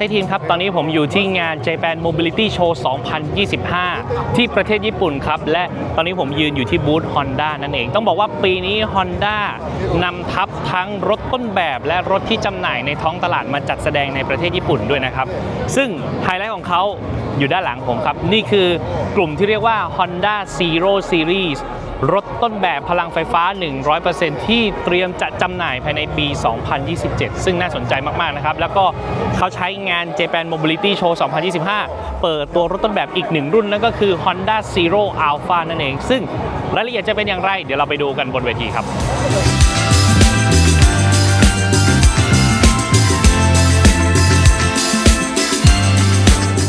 ไซทีมครับ ตอนนี้ผมอยู่ที่งาน Japan Mobility Show 2025 ที่ประเทศญี่ปุ่นครับ และตอนนี้ผมยืนอยู่ที่บูธ Honda นั่นเอง ต้องบอกว่าปีนี้ Honda นำทัพทั้งรถต้นแบบและรถที่จำหน่ายในท้องตลาดมาจัดแสดงในประเทศญี่ปุ่นด้วยนะครับ ซึ่งไฮไลท์ของเขาอยู่ด้านหลังผมครับ นี่คือกลุ่มที่เรียกว่า Honda Zero Series รถต้นแบบพลังไฟฟ้า 100%ที่เตรียมจะจำหน่ายภายในปี 2027 ซึ่งน่าสนใจมากๆนะครับ แล้วก็เขาใช้งาน Japan Mobility Show 2025 เปิดตัวรถต้นแบบอีกหนึ่งรุ่น นั่นก็คือ Honda Zero Alpha นั่นเอง ซึ่งรายละเอียดจะเป็นอย่างไร เดี๋ยวเราไปดูกันบนเวทีครับ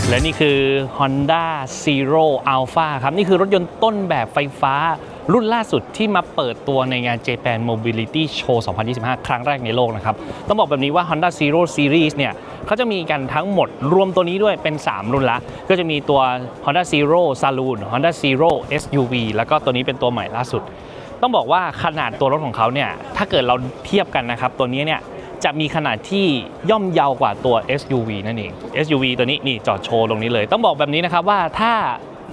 และนี่คือ Honda Zero Alpha ครับ นี่คือรถยนต์ต้นแบบไฟฟ้า รุ่นล่าสุดที่มาเปิดตัวในงาน Japan Mobility Show 2025 ครั้งแรกในโลกนะครับ ต้องบอกแบบนี้ว่า Honda Zero Series เนี่ยเขาจะมีกันทั้งหมดรวมตัวนี้ด้วยเป็น 3 รุ่นละ ก็จะมีตัว Honda Zero Saloon Honda Zero SUV แล้วก็ตัวนี้เป็นตัวใหม่ล่าสุด ต้องบอกว่าขนาดตัวรถของเขาเนี่ยถ้าเกิดเราเทียบกันนะครับตัวนี้เนี่ยจะมีขนาดที่ย่อมเยาวกว่าตัว SUV นั่นเอง SUV ตัวนี้นี่จอดโชว์ตรงนี้เลย ต้องบอกแบบนี้นะครับว่าถ้า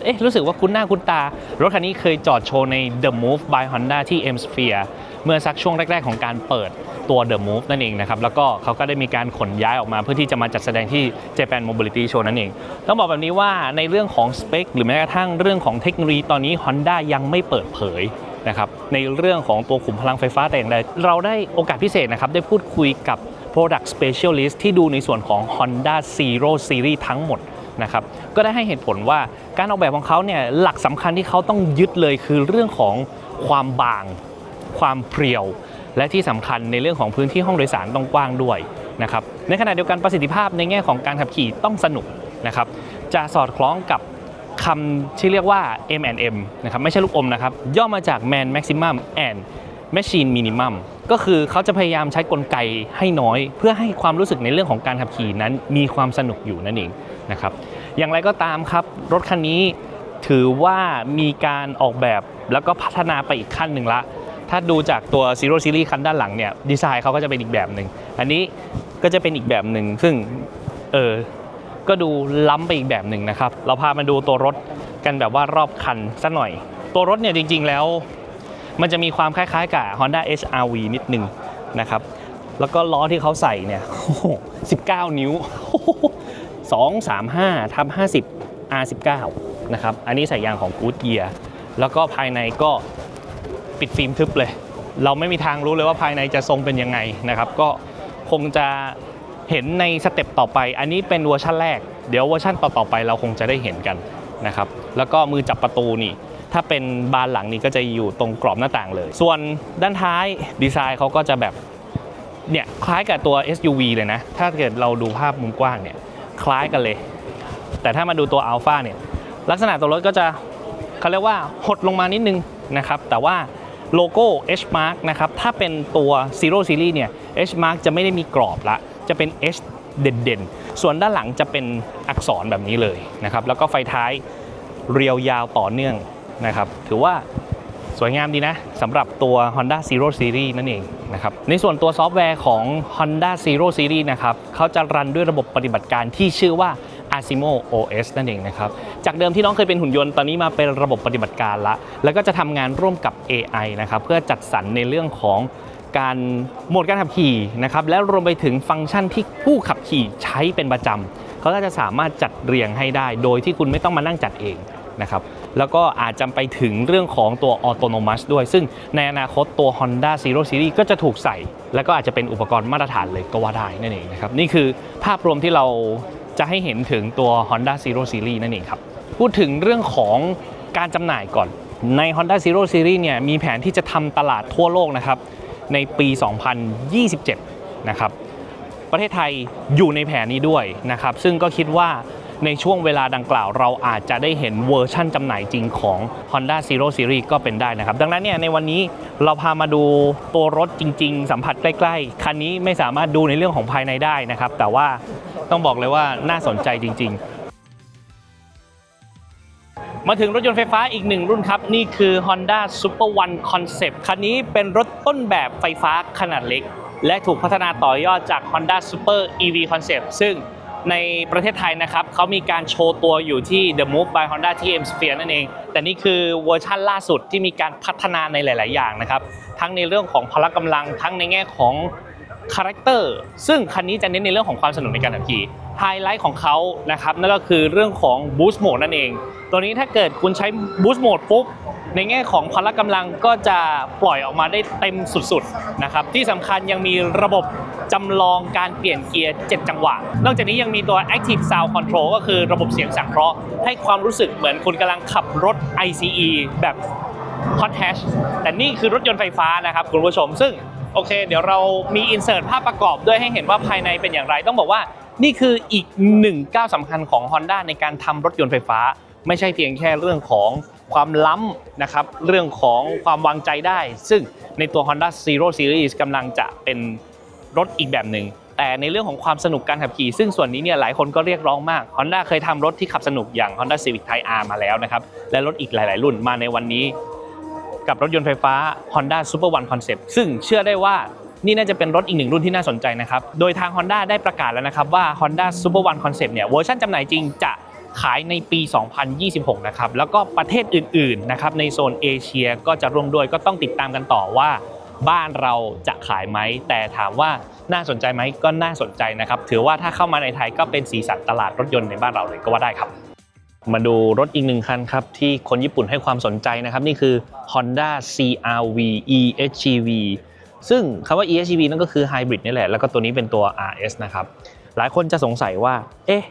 เอ๊ะรู้สึกว่าคุ้นหน้าคุ้นตา รถคันนี้เคยจอดโชว์ใน The Move by Honda ที่ M Sphere เมื่อสักช่วงแรก ๆ ของการเปิดตัว The Move นั่นเองนะครับแล้วก็เขาก็ได้มีการขนย้ายออกมาเพื่อที่จะมาจัดแสดงที่ Japan Mobility Show นั่นเอง ต้องบอกแบบนี้ว่าในเรื่องของสเปคหรือแม้กระทั่งเรื่องของเทคโนโลยีตอนนี้ Honda ยังไม่เปิดเผยนะครับในเรื่องของตัวขุมพลังไฟฟ้าแต่อย่างใดเราได้โอกาสพิเศษนะครับได้พูดคุยกับ Product Specialist ที่ดูในส่วนของ Honda Zero Series ทั้งหมด นะครับก็ได้ให้เหตุผลว่าการออกแบบของเขาเนี่ยหลักสำคัญที่เขาต้องยึดเลยคือเรื่องของความบาง ความเพรียว และที่สำคัญในเรื่องของพื้นที่ห้องโดยสารต้องกว้างด้วยนะครับในขณะเดียวกันประสิทธิภาพในแง่ของการขับขี่ต้องสนุกนะครับจะสอดคล้องกับคำที่เรียกว่า M&M นะครับไม่ใช่ลูกอมนะครับย่อมาจาก Man Maximum and Machine Minimum ก็คือเขาจะพยายามใช้กลไกให้น้อย เพื่อให้ความรู้สึกในเรื่องของการขับขี่นั้นมีความสนุกอยู่นั่นเอง นะครับอย่างไรก็ตามครับ รถคันนี้ถือว่ามีการออกแบบแล้วก็พัฒนาไปอีกขั้นหนึ่งละ ถ้าดูจากตัว Zero Series คันด้านหลังเนี่ยดีไซน์เขาก็จะเป็นอีกแบบหนึ่ง อันนี้ก็จะเป็นอีกแบบหนึ่งซึ่งเออก็ดูล้ำไปอีกแบบหนึ่งนะครับ เราพามาดูตัวรถกันแบบว่ารอบคันสักหน่อย ตัวรถเนี่ยจริง ๆแล้ว มันจะมีความคล้ายๆกับ Honda HRV นิดนึงนะครับ แล้วก็ล้อที่เขาใส่เนี่ย 19 นิ้ว 2 3 5ทับ50 R19 นะครับ อันนี้ใส่ยางของ Goodyear แล้วก็ภายในก็ปิดฟิล์มทึบเลย เราไม่มีทางรู้เลยว่าภายในจะทรงเป็นยังไงนะครับ ก็คงจะเห็นในสเต็ปต่อไป อันนี้เป็นเวอร์ชันแรก เดี๋ยวเวอร์ชันต่อๆไปเราคงจะได้เห็นกันนะครับ แล้วก็มือจับประตูนี่ ถ้าเป็นบานหลังนี้ก็จะอยู่ตรงกรอบหน้าต่างเลย ส่วนด้านท้ายดีไซน์เขาก็จะแบบเนี่ยคล้ายกับตัว SUV เลยนะ ถ้าเกิดเราดูภาพมุมกว้างเนี่ย คล้ายกันเลย แต่ถ้ามาดูตัว Alpha เนี่ยลักษณะตัวรถก็จะเขาเรียกว่าหดลงมานิดนึงนะครับแต่ว่าโลโก้ H mark นะครับถ้าเป็นตัว Zero Series เนี่ย H mark จะไม่ได้มีกรอบละจะเป็น H เด่นๆ ส่วนด้านหลังจะเป็นอักษรแบบนี้เลยนะครับแล้วก็ไฟท้ายเรียวยาวต่อเนื่องนะครับถือว่า สวยงามดีนะสำหรับตัว Honda Zero Series นั่นเองนะครับในส่วนตัวซอฟต์แวร์ของ Honda Zero Series นะครับเขาจะรันด้วยระบบปฏิบัติการที่ชื่อว่า Asimo OS นั่นเองนะครับจากเดิมที่น้องเคยเป็นหุ่นยนต์ตอนนี้มาเป็นระบบปฏิบัติการละ แล้วก็จะทำงานร่วมกับ AI นะครับเพื่อจัดสรรในเรื่องของการโหมดการขับขี่นะครับและรวมไปถึงฟังก์ชันที่ผู้ขับขี่ใช้เป็นประจำเขาก็จะสามารถจัดเรียงให้ได้ โดยที่คุณไม่ต้องมานั่งจัดเองนะครับ แล้วก็อาจจะไปถึงเรื่องของตัวออโตโนมัสด้วย ซึ่งในอนาคตตัว Honda Zero Series ก็จะถูกใส่ แล้วก็อาจจะเป็นอุปกรณ์มาตรฐานเลยก็ว่าได้นั่นเองนะครับ นี่คือภาพรวมที่เราจะให้เห็นถึงตัว Honda Zero Series นั่นเองครับ พูดถึงเรื่องของการจำหน่ายก่อน ใน Honda Zero Series เนี่ยมีแผนที่จะทำตลาดทั่วโลกนะครับในปี 2027 นะครับ ประเทศไทยอยู่ในแผนนี้ด้วยนะครับ ซึ่งก็คิดว่า ในช่วงเวลาดังกล่าวเราอาจจะได้เห็นเวอร์ชั่นจำหน่ายจริงของ Honda Zero Series ก็เป็นได้นะครับ ดังนั้นเนี่ยในวันนี้เราพามาดูตัวรถจริง ๆ สัมผัสใกล้ ๆ คันนี้ไม่สามารถดูในเรื่องของภายในได้นะครับ แต่ว่าต้องบอกเลยว่าน่าสนใจจริง ๆมาถึงรถยนต์ไฟฟ้าอีกหนึ่งรุ่นครับ นี่คือ Honda Super One Concept คันนี้เป็นรถต้นแบบไฟฟ้าขนาดเล็ก และถูกพัฒนาต่อยอดจาก Honda Super EV Concept ซึ่ง ในประเทศไทยนะครับเขามีการโชว์ตัวอยู่ที่ The Move by Honda ที่ M Sphere นั่นเอง แต่นี่คือเวอร์ชั่นล่าสุดที่มีการพัฒนาในหลาย ๆ อย่างนะครับ ทั้งในเรื่องของพละกำลังทั้งในแง่ของคาแรคเตอร์ซึ่งคันนี้จะเน้นในเรื่องของความสนุกในการขับขี่ไฮไลท์ของเขานะครับนั่นก็คือเรื่องของ Boost Mode นั่นเอง ตัวนี้ถ้าเกิดคุณใช้ Boost Mode ปุ๊บในแง่ของพละกำลังก็จะปล่อยออกมาได้เต็มสุด ๆ นะครับ ที่สำคัญยังมีระบบ จำลองการเปลี่ยนเกียร์ 7 จังหวะ นอกจากนี้ยังมีตัว Active Sound Control ก็คือระบบเสียงสังเคราะห์ให้ความรู้สึกเหมือนคุณกำลังขับรถ ICE แบบ Hot Hatch แต่นี่คือรถยนต์ไฟฟ้านะครับคุณผู้ชม ซึ่งโอเค เดี๋ยวเรามีอินเสิร์ตภาพประกอบด้วยให้เห็นว่าภายในเป็นอย่างไร ต้องบอกว่านี่คืออีกหนึ่งก้าวสำคัญของ Honda ในการทำรถยนต์ไฟฟ้า ไม่ใช่เพียงแค่เรื่องของความล้ำนะครับ เรื่องของความวางใจได้ ซึ่งในตัว Honda Zero Series กำลังจะเป็น รถอีกแบบหนึ่งแต่ในเรื่องของความสนุกการขับขี่ ซึ่งส่วนนี้เนี่ยหลายคนก็เรียกร้องมาก Honda เคยทำรถที่ขับสนุกอย่าง Honda Civic Type R มาแล้วนะครับ และรถอีกหลาย ๆ รุ่นมาในวันนี้ กับรถยนต์ไฟฟ้า Honda Super One Concept ซึ่งเชื่อได้ว่านี่น่าจะเป็นรถอีกหนึ่งรุ่นที่น่าสนใจนะครับ โดยทาง Honda ได้ประกาศแล้วนะครับว่า Honda Super One Concept เนี่ยเวอร์ชันจำหน่ายจริงจะขายในปี 2026 นะครับ แล้วก็ประเทศอื่น ๆ นะครับในโซนเอเชียก็จะร่วมด้วยก็ต้องติดตามกันต่อว่า บ้านเราจะขายไหม แต่ถามว่าน่าสนใจไหมก็น่าสนใจนะครับ ถือว่าถ้าเข้ามาในไทยก็เป็นสีสันตลาดรถยนต์ในบ้านเราเลยก็ว่าได้ครับ มาดูรถอีกหนึ่งคันครับ ที่คนญี่ปุ่นให้ความสนใจนะครับ นี่คือ Honda CRV EHEV ซึ่งคำว่า EHEV นั่นก็คือ Hybrid นี่แหละ แล้วก็ตัวนี้เป็นตัว RS นะครับ หลายคนจะสงสัยว่า เอ๊ะ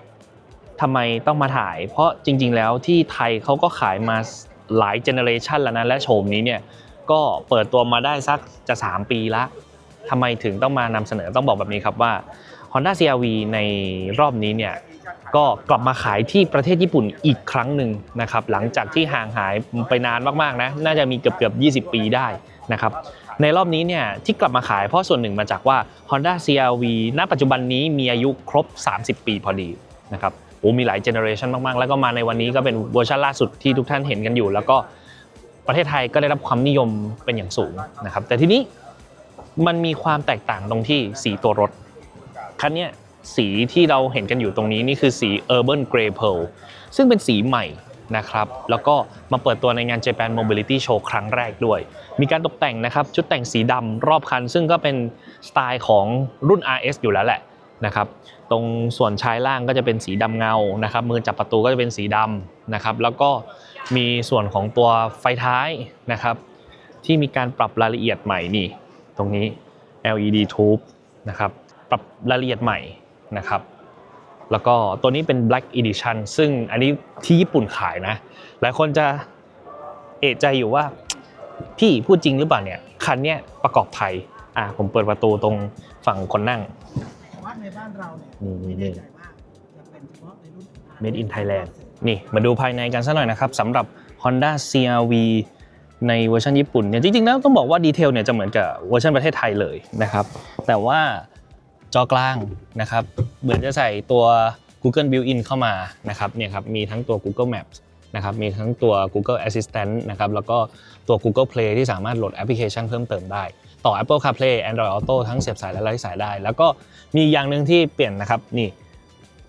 ทำไมต้องมาถ่าย เพราะจริง ๆ แล้วที่ไทยเขาก็ขายมาหลายเจเนอเรชันแล้วนะ และโฉมนี้เนี่ย ก็เปิดตัวมาได้สักจะ 3 ปีละทำไมถึงต้องมานำเสนอต้องบอกแบบนี้ครับว่า Honda CRV ในรอบนี้เนี่ยก็กลับมาขายที่ประเทศญี่ปุ่นอีกครั้งหนึ่งนะครับหลังจากที่ห่างหายไปนานมากๆนะน่าจะมีเกือบเกือบ20 ปีได้นะครับในรอบนี้เนี่ยที่กลับมาขายเพราะส่วนหนึ่งมาจากว่า Honda CRV ณ ปัจจุบันนี้มีอายุครบ 30 ปีพอดีนะครับโอ้มีหลายเจเนอเรชันมากๆ แล้วก็มาในวันนี้ก็เป็นเวอร์ชันล่าสุดที่ทุกท่านเห็นกันอยู่ แล้วก็ ประเทศไทยก็ได้รับความนิยมเป็นอย่างสูงนะครับ แต่ทีนี้มันมีความแตกต่างตรงที่สีตัวรถ คันนี้สีที่เราเห็นกันอยู่ตรงนี้นี่คือสี Urban Grey Pearl ซึ่งเป็นสีใหม่นะครับ แล้วก็มาเปิดตัวในงาน Japan Mobility Show ครั้งแรกด้วย มีการตกแต่งนะครับ ชุดแต่งสีดำรอบคัน ซึ่งก็เป็นสไตล์ของรุ่น RS อยู่แล้วแหละนะครับ ตรงส่วนชายล่างก็จะเป็นสีดำเงานะครับ มือจับประตูก็จะเป็นสีดำนะครับ แล้วก็ มีส่วนของตัวไฟท้ายนะครับ ที่มีการปรับรายละเอียดใหม่นี่ ตรงนี้ LED tube นะครับ ปรับรายละเอียดใหม่นะครับ แล้วก็ตัวนี้เป็น Black Edition ซึ่งอันนี้ที่ญี่ปุ่นขายนะ หลายคนจะเอะใจอยู่ว่า พี่พูดจริงหรือเปล่าเนี่ย คันเนี้ยประกอบไทย อะผมเปิดประตูตรงฝั่งคนนั่ง แต่ว่าในบ้านเราเนี่ยนี่ไม่นี่แน่ใจว่าจะเป็นเฉพาะในรุ่น Made in Thailand นี่มาดูภายในกันสักหน่อยนะครับสำหรับ Honda CRV ในเวอร์ชันญี่ปุ่นเนี่ยจริงๆแล้วต้องบอกว่าดีเทลเนี่ยจะเหมือนกับเวอร์ชันประเทศไทยเลยนะครับ แต่ว่าจอกลางนะครับเหมือนจะใส่ตัว Google Built-in เข้ามานะครับเนี่ยครับมีทั้งตัว Google Maps นะครับมีทั้งตัว Google Assistant นะครับแล้วก็ตัว Google Play ที่สามารถโหลดแอปพลิเคชันเพิ่มเติมได้ ต่อ Apple CarPlay Android Auto ทั้งเสียบสายและไร้สายได้ แล้วก็มีอย่างหนึ่งที่เปลี่ยนนะครับนี่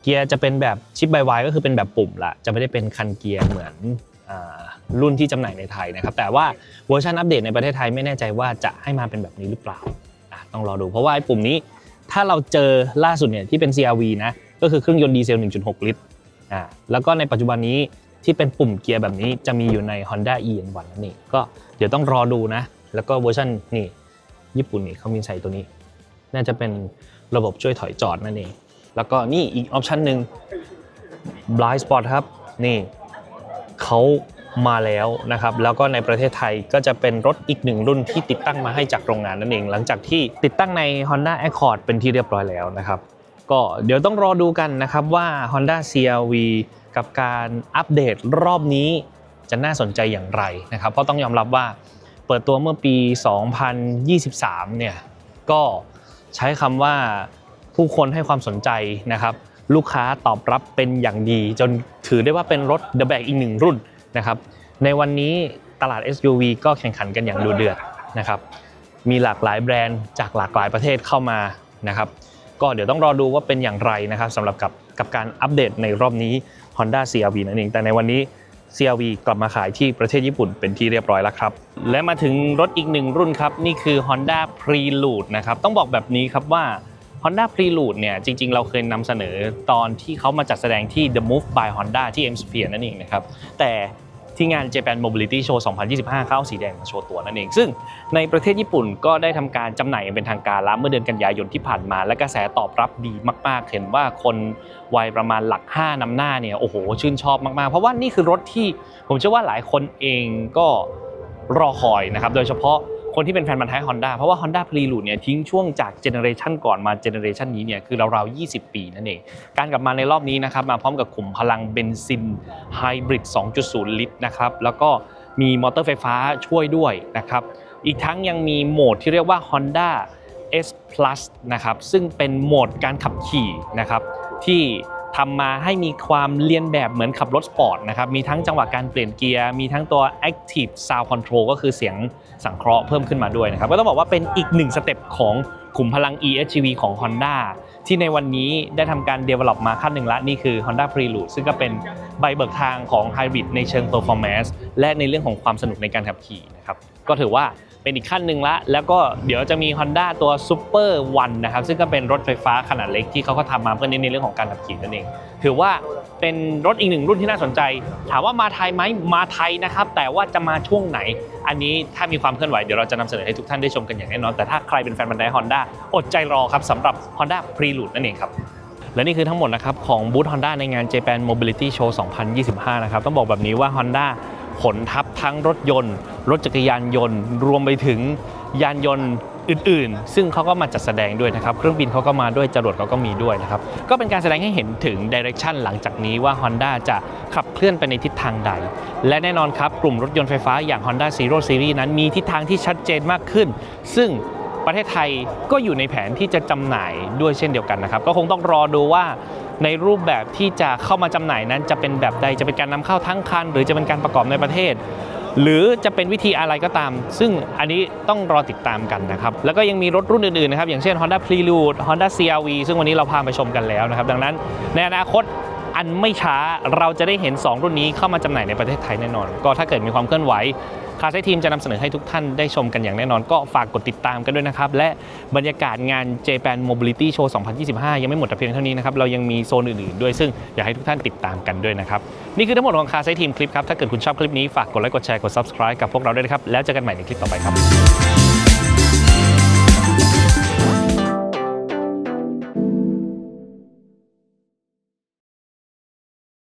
เกียร์จะเป็นแบบชิปไบวายก็คือเป็นแบบปุ่มละจะไม่ได้เป็นคันเกียร์เหมือนรุ่นที่จำหน่ายในไทยนะครับ แต่ว่าเวอร์ชันอัปเดตในประเทศไทยไม่แน่ใจว่าจะให้มาเป็นแบบนี้หรือเปล่าต้องรอดู เพราะว่าไอ้ปุ่มนี้ถ้าเราเจอล่าสุดเนี่ยที่เป็น CRV นะก็คือเครื่องยนต์ดีเซล 1.6 ลิตรอ่าแล้วก็ในปัจจุบันนี้ที่เป็นปุ่มเกียร์แบบนี้จะมีอยู่ใน Honda e-N1 นั่นเองก็เดี๋ยวต้องรอดูนะ แล้วก็เวอร์ชันนี่ญี่ปุ่นนี่เขามีใส่ตัวนี้ น่าจะเป็นระบบช่วยถอยจอดนั่นเอง แล้วก็นี่อีกออปชันหนึ่ง blind spot ครับ นี่เขามาแล้วนะครับ แล้วก็ในประเทศไทยก็จะเป็นรถอีกหนึ่งรุ่นที่ติดตั้งมาให้จากโรงงานนั่นเอง หลังจากที่ติดตั้งใน Honda Accord เป็นที่เรียบร้อยแล้วนะครับ ก็เดี๋ยวต้องรอดูกันนะครับว่า Honda CRV กับการอัปเดตรอบนี้จะน่าสนใจอย่างไรนะครับ เพราะต้องยอมรับว่าเปิดตัวเมื่อปี 2023 เนี่ย ก็ใช้คำว่า ผู้คนให้ความสนใจนะครับ ลูกค้าตอบรับเป็นอย่างดี จนถือได้ว่าเป็นรถ The Bag อีกหนึ่งรุ่นนะครับ ในวันนี้ตลาด SUV ก็แข่งขันกันอย่างดูเดือดนะครับ มีหลากหลายแบรนด์จากหลากหลายประเทศเข้ามานะครับ ก็เดี๋ยวต้องรอดูว่าเป็นอย่างไรนะครับสำหรับกับกับการอัปเดตในรอบนี้ Honda CRV นั่นเอง แต่ในวันนี้ CRV กลับมาขายที่ประเทศญี่ปุ่นเป็นที่เรียบร้อยแล้วครับ และมาถึงรถอีกหนึ่งรุ่นครับ นี่คือ Honda Prelude นะครับ ต้องบอกแบบนี้ครับว่า Honda Prelude เนี่ยจริงๆ เราเคยนำเสนอตอนที่เขามาจัดแสดงที่ The Move by Honda ที่ M Sphere นั่นเองนะครับ แต่ที่งาน Japan Mobility Show 2025 เข้าสีแดงมาโชว์ตัวนั่นเอง ซึ่งในประเทศญี่ปุ่นก็ได้ทำการจำหน่ายอย่างเป็นทางการแล้วเมื่อเดือนกันยายนที่ผ่านมา และกระแสตอบรับดีมากๆ เห็นว่าคนวัยประมาณหลัก 5นำหน้าเนี่ยโอ้โห ชื่นชอบมากๆ เพราะว่านี่คือรถที่ผมเชื่อว่าหลายคนเองก็รอคอยนะครับ โดยเฉพาะ คนที่เป็นแฟนมันธุ์แท้ Honda เพราะว่า Honda Prelude เนี่ยทิ้งช่วงจากเจเนอเรชันก่อนมาเจเนอเรชันนี้เนี่ยคือราวๆ 20 ปีนั่นเอง การกลับมาในรอบนี้นะครับมาพร้อมกับขุมพลังเบนซินไฮบริด 2.0 ลิตรนะครับแล้วก็มีมอเตอร์ไฟฟ้าช่วยด้วยนะครับอีกทั้งยังมีโหมดที่เรียกว่า Honda S Plus นะครับซึ่งเป็นโหมดการขับขี่นะครับที่ ทำมาให้มีความเลียนแบบเหมือนขับรถสปอร์ตนะครับ มีทั้งจังหวะการเปลี่ยนเกียร์ มีทั้งตัว Active Sound Control ก็คือเสียงสังเคราะห์เพิ่มขึ้นมาด้วยนะครับ ก็ต้องบอกว่าเป็นอีกหนึ่งสเต็ปของขุมพลัง EHEV ของ Honda ที่ในวันนี้ได้ทำการ develop มาขั้นหนึ่งละ นี่คือ Honda Prelude ซึ่งก็เป็นใบเบิกทางของ Hybrid ในเชิง performance และในเรื่องของความสนุกในการขับขี่นะครับ ก็ถือว่า เป็นอีกขั้นหนึ่งละ แล้วก็เดี๋ยวจะมี Honda ตัว Super One นะครับ ซึ่งก็เป็นรถไฟฟ้าขนาดเล็กที่เขาก็ทำมาเพื่อเน้นในเรื่องของการขับขี่นั่นเอง ถือว่าเป็นรถอีกหนึ่งรุ่นที่น่าสนใจ ถามว่ามาไทยไหมมาไทยนะครับ แต่ว่าจะมาช่วงไหน อันนี้ถ้ามีความเคลื่อนไหวเดี๋ยวเราจะนำเสนอให้ทุกท่านได้ชมกันอย่างแน่นอน แต่ถ้าใครเป็นแฟนบันได Honda อดใจรอครับสำหรับ Honda Prelude นั่นเองครับและนี่คือทั้งหมดนะครับของบูธ Honda ในงาน Japan Mobility Show 2025 นะครับ ต้องบอกแบบนี้ว่า Honda ขนทับทั้งรถยนต์ รถจักรยานยนต์ รวมไปถึงยานยนต์อื่นๆ ซึ่งเขาก็มาจัดแสดงด้วยนะครับ เครื่องบินเขาก็มาด้วยจรวดเขาก็มีด้วยนะครับ ก็เป็นการแสดงให้เห็นถึงดิเรกชันหลังจากนี้ว่า Honda จะขับเคลื่อนไปในทิศทางใด และแน่นอนครับ กลุ่มรถยนต์ไฟฟ้าอย่าง Honda Zero Series นั้นมีทิศทางที่ชัดเจนมากขึ้น ซึ่งประเทศไทยก็อยู่ในแผนที่จะจำหน่ายด้วยเช่นเดียวกันนะครับ ก็คงต้องรอดูว่าในรูปแบบที่จะเข้ามาจำหน่ายนั้นจะเป็นแบบใดจะเป็นการนำเข้าทั้งคัน หรือจะเป็นการประกอบในประเทศ หรือจะเป็นวิธีอะไรก็ตาม ซึ่งอันนี้ต้องรอติดตามกันนะครับ แล้วก็ยังมีรถรุ่นอื่นๆนะครับ อย่างเช่น Honda Prelude Honda CRV ซึ่งวันนี้เราพาไปชมกันแล้วนะครับ ดังนั้นในอนาคตอันไม่ช้าเราจะได้เห็น 2 รุ่นนี้เข้ามาจำหน่ายในประเทศไทยแน่นอน ก็ถ้าเกิดมีความเคลื่อนไหว คาเซทีมจะนำเสนอให้ทุกท่านได้ชมกันอย่างแน่นอน ก็ฝากกดติดตามกันด้วยนะครับ และบรรยากาศงาน Japan Mobility Show 2025 ยังไม่หมดแต่เพียงเท่านี้นะครับ เรายังมีโซนอื่นๆด้วยซึ่งอยากให้ทุกท่านติดตามกันด้วยนะครับ นี่คือทั้งหมดของคาเซทีมคลิปครับ ถ้าเกิดคุณชอบคลิปนี้ฝากกดไลค์กดแชร์กด subscribe กับพวกเราด้วยนะครับแล้วเจอกันใหม่ในคลิปต่อไปครับ